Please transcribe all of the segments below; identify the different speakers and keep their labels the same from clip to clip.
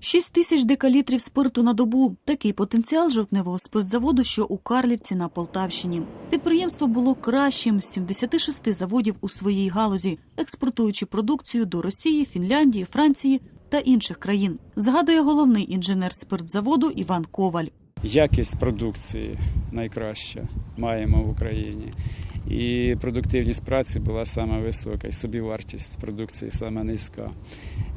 Speaker 1: 6 тисяч декалітрів спирту на добу. Такий потенціал жовтневого спиртзаводу, що у Карлівці на Полтавщині. Підприємство було кращим з 76 заводів у своїй галузі, експортуючи продукцію до Росії, Фінляндії, Франції та інших країн. Згадує головний інженер спиртзаводу Іван Коваль.
Speaker 2: Якість продукції найкраща маємо в Україні. І продуктивність праці була саме висока, і собівартість продукції саме низька.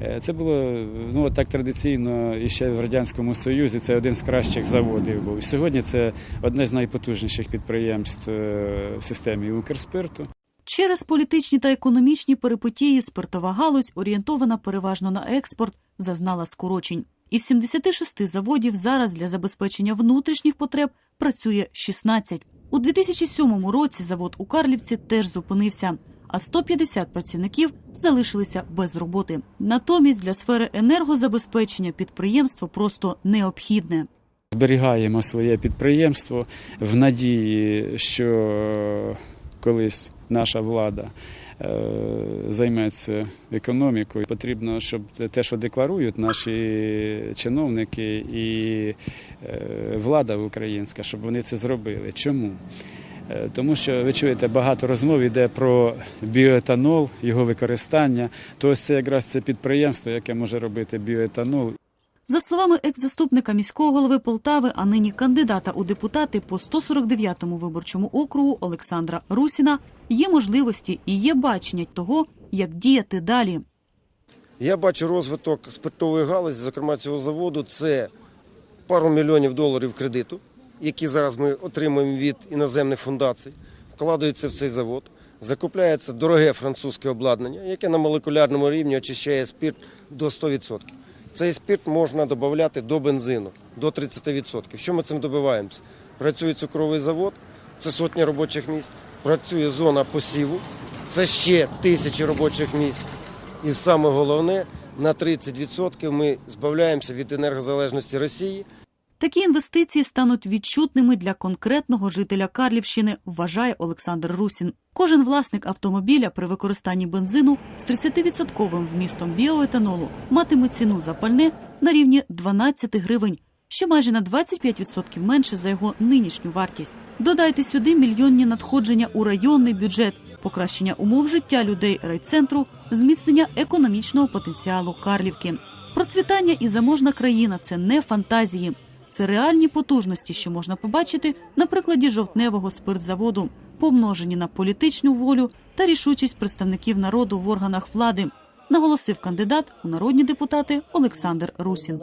Speaker 2: Е, Це було ну, так традиційно і ще в Радянському Союзі. Це один з кращих заводів був. Сьогодні це одне з найпотужніших підприємств е, в системі Укрспирту.
Speaker 1: Через політичні та економічні перипетії спиртова галузь, орієнтована переважно на експорт, зазнала скорочень. Із 76 заводів зараз для забезпечення внутрішніх потреб працює 16. У 2007 році завод у Карлівці теж зупинився, а 150 працівників залишилися без роботи. Натомість для сфери енергозабезпечення підприємство просто необхідне.
Speaker 2: Зберігаємо своє підприємство в надії, що колись наша влада е, займеться економікою. Потрібно, щоб те, що декларують наші чиновники і е, влада українська, щоб вони це зробили. Чому? Е, Тому що ви чуєте, багато розмов йде про біоетанол, його використання. То ось це якраз це підприємство, яке може робити біоетанол
Speaker 1: За словами екс-заступника міського голови Полтави, а нині кандидата у депутати по 149-му виборчому округу Олександра Русіна, є можливості і є бачення того, як діяти далі.
Speaker 3: Я бачу розвиток спиртової галузі, зокрема цього заводу, це пару мільйонів доларів кредиту, які зараз ми отримуємо від іноземних фундацій, вкладаються в цей завод, закупляється дороге французьке обладнання, яке на молекулярному рівні очищає спирт до 100%. Цей спирт можна додати до бензину до 30%. Що ми цим добиваємося? Працює цукровий завод, це сотні робочих місць, працює зона посіву, це ще тисячі робочих місць. І саме головне, на 30% ми збавляємося від енергозалежності Росії.
Speaker 1: Такі інвестиції стануть відчутними для конкретного жителя Карлівщини, вважає Олександр Русін. Кожен власник автомобіля при використанні бензину з 30% вмістом біоетанолу матиме ціну за пальне на рівні 12 гривень, що майже на 25% менше за його нинішню вартість. Додайте сюди мільйонні надходження у районний бюджет, покращення умов життя людей райцентру, зміцнення економічного потенціалу Карлівки. Процвітання і заможна країна це не фантазії. Це реальні потужності, що можна побачити на прикладі жовтневого спиртзаводу, помножені на політичну волю та рішучість представників народу в органах влади, наголосив кандидат у народні депутати Олександр Русін.